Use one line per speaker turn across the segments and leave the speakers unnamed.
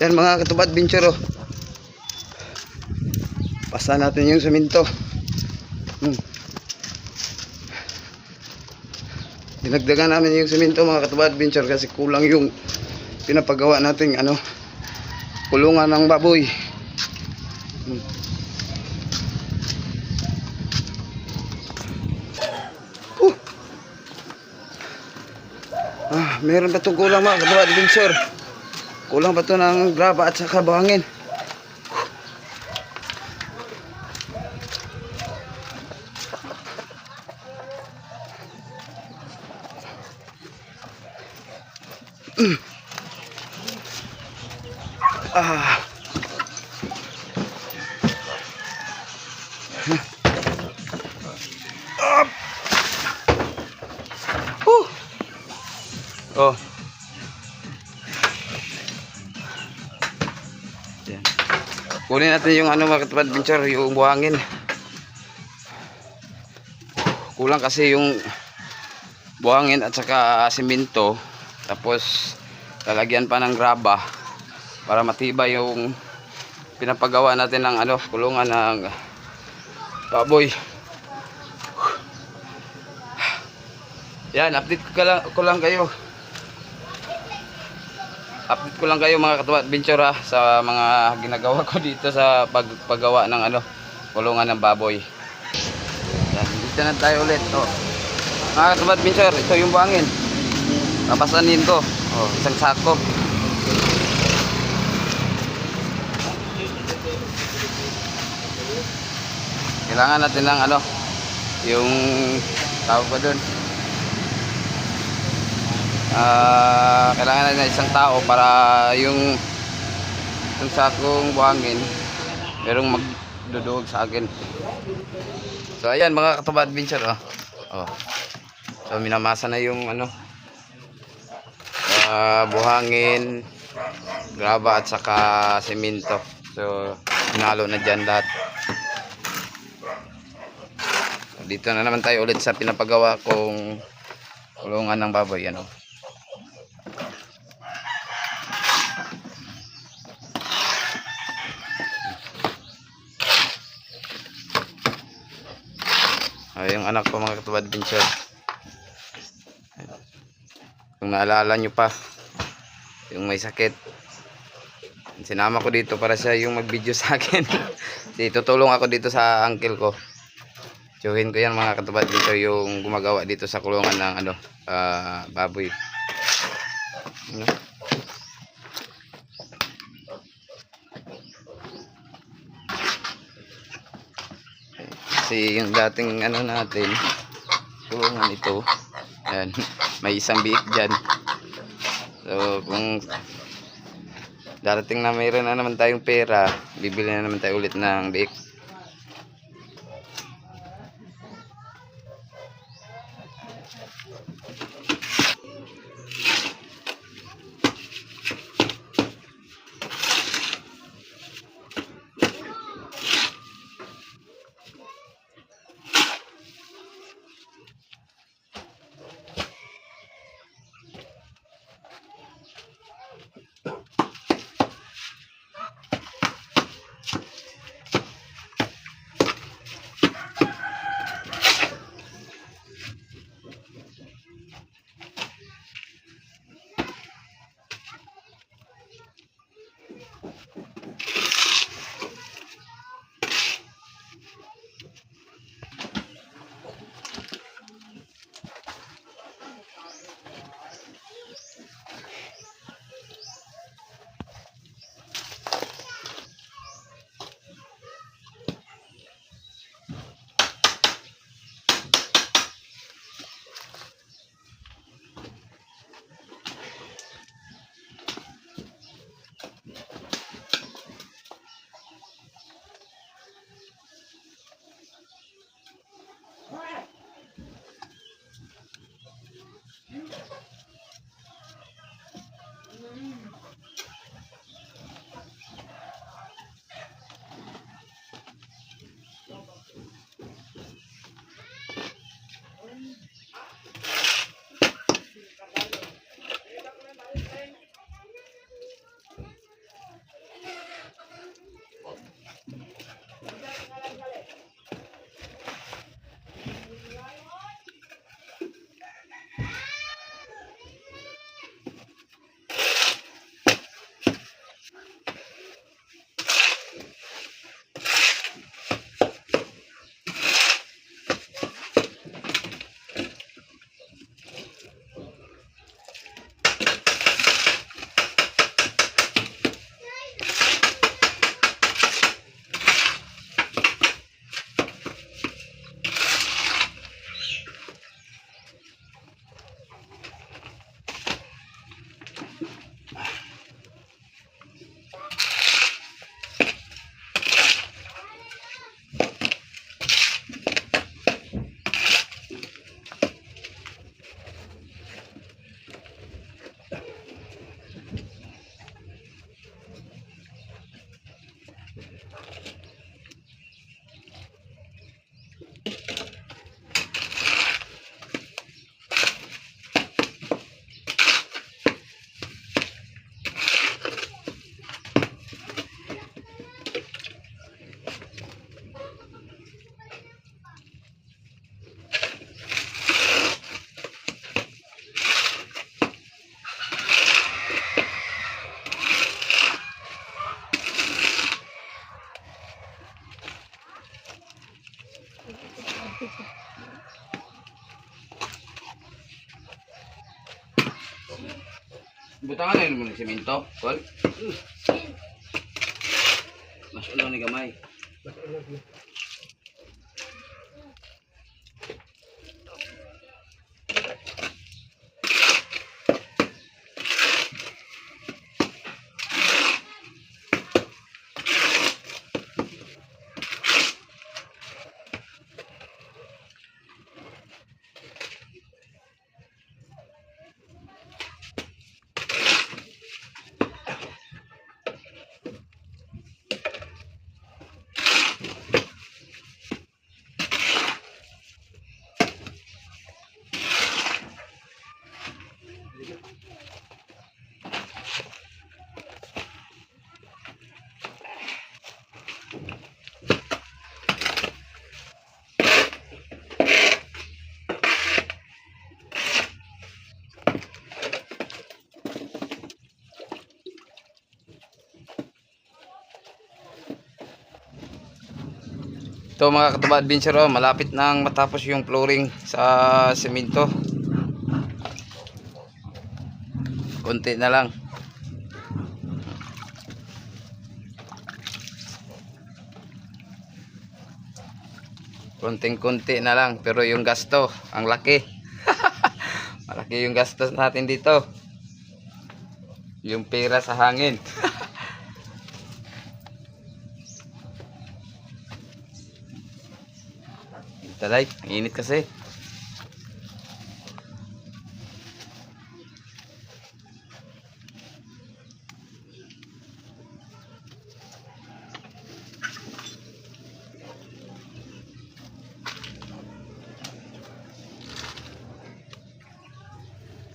Yan mga katubad adventure oh. Pasa natin yung semento. Hmm. Dinagdagan namin yung semento mga katubad adventure kasi kulang yung pinapagawa nating ano kulungan ng baboy. Hmm. Uh. Ah, meron pa itong kulang mga katubad adventure. Kulang pa ito ng graba at saka buhangin. Ah. Kunin natin yung ano mga adventure, yung buhangin. Kulang kasi yung buhangin at saka simento. Tapos lalagyan pa ng graba para matibay yung pinapagawa natin ng ano, kulungan ng baboy. Yan, update ko, lang, ko lang kayo. Update ko lang kayo mga katuwa adventure ha, sa mga ginagawa ko dito sa pagpagawa ng ano, kulungan ng baboy. Yan, dito na tayo ulit. Oh. Mga katuwa adventure, ito yung buhangin. Papasanin ko. Oh, isang sako. Kailangan natin ng ano, yung tawag pa doon. Ah, kailangan ng isang tao para yung yung sakong buhangin merong magduduwag sa akin. So ayan mga katubad adventure oh. Oh. So minamasa na yung ano ah, buhangin, graba at saka semento. So hinalo na dyan lahat. Dito na naman tayo ulit sa pinapagawa kong kulungan ng baboy. Ano. Ay, yung anak ko mga katubad adventure. Kung naalala nyo pa, yung may sakit. Sinama ko dito para siya yung mag-video sa akin. Kasi tutulong ako dito sa uncle ko. Tsuhin ko yan mga katubad dito yung gumagawa dito sa kulungan ng ano, ah, baboy. Ano? Kasi yung dating ano natin, kulungan ito, yan, may isang biik dyan. So kung darating na mayroon na naman tayong pera, bibili na naman tayo ulit ng biik. Butangan na yun mo ng simento, Kol. Mas ulo ni gamay. Ito mga katuba adventure oh, malapit nang matapos yung flooring sa semento. Konti na lang. Konting-konti na lang pero yung gasto, ang laki. Malaki yung gastos natin dito. Yung pera sa hangin. Talay, init kasi.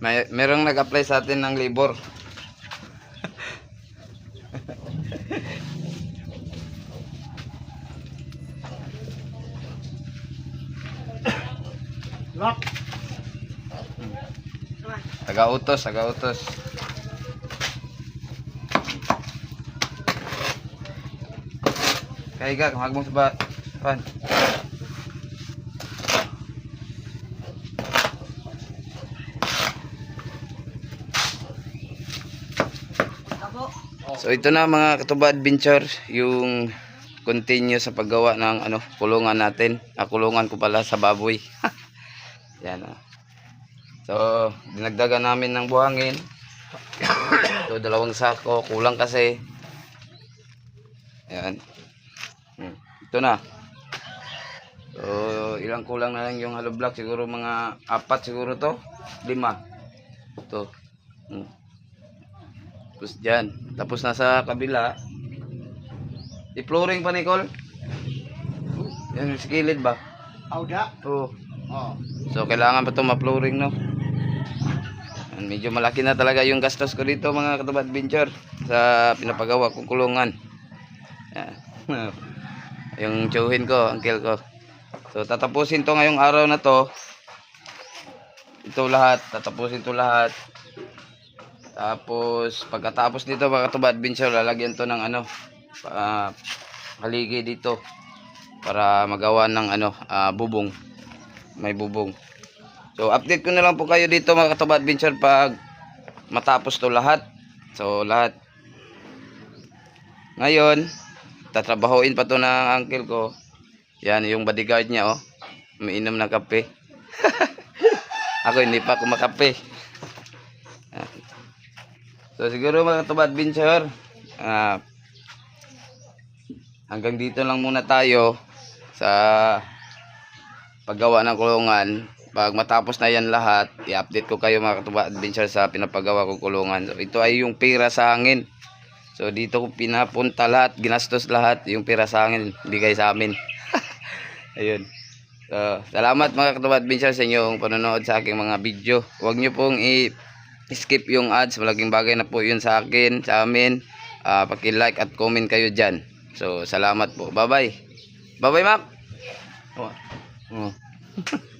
May merong nag-apply sa atin ng labor. Taga-utos, taga-utos. Kaya ka, kumag mo sa ba? Pan. So ito na mga katuba adventure, yung continue sa paggawa ng ano, kulungan natin. Ah, kulungan ko pala sa baboy. Yan ah. So, dinagdagan namin ng buhangin. so, dalawang sako. Kulang kasi. Ayan. Hmm. Ito na. So, ilang kulang na lang yung hollow block. Siguro mga apat siguro to. Lima. Ito. Hmm. Tapos dyan. Tapos nasa kabila. I-flooring pa, Nicole. Yan, sa kilid ba?
Auda.
Oo.
Oh.
So kailangan pa ito ma-flooring no. Yan, Medyo malaki na talaga yung gastos ko dito mga katubad adventure sa pinapagawa kong kulungan. Yan. yung tsuhin ko, uncle ko. So tatapusin to ngayong araw na to. Ito lahat, tatapusin to lahat. Tapos pagkatapos nito mga katubad adventure lalagyan to ng ano, pa, haligi dito para magawa ng ano, ah, bubong may bubong. So, update ko na lang po kayo dito mga katubad adventure pag matapos to lahat. So, lahat. Ngayon, tatrabahoin pa to ng uncle ko. Yan, yung bodyguard niya, oh. Umiinom ng kape. Ako, hindi pa ako makape. Yan. So, siguro mga katubad adventure, ah, hanggang dito lang muna tayo sa paggawa ng kulungan. Pag matapos na yan lahat, i-update ko kayo mga katuba adventure sa pinapagawa kong kulungan. So, ito ay yung pira sa hangin. So dito ko pinapunta lahat, ginastos lahat yung pira sa hangin, bigay sa amin. Ayun. So, salamat mga katuba adventure sa inyong panonood sa aking mga video. Huwag nyo pong i- skip yung ads. Malaking bagay na po yun sa akin, sa amin. Ah, paki-like at comment kayo dyan. So, salamat po. Bye-bye. Bye-bye, Mac. Oh. Oh.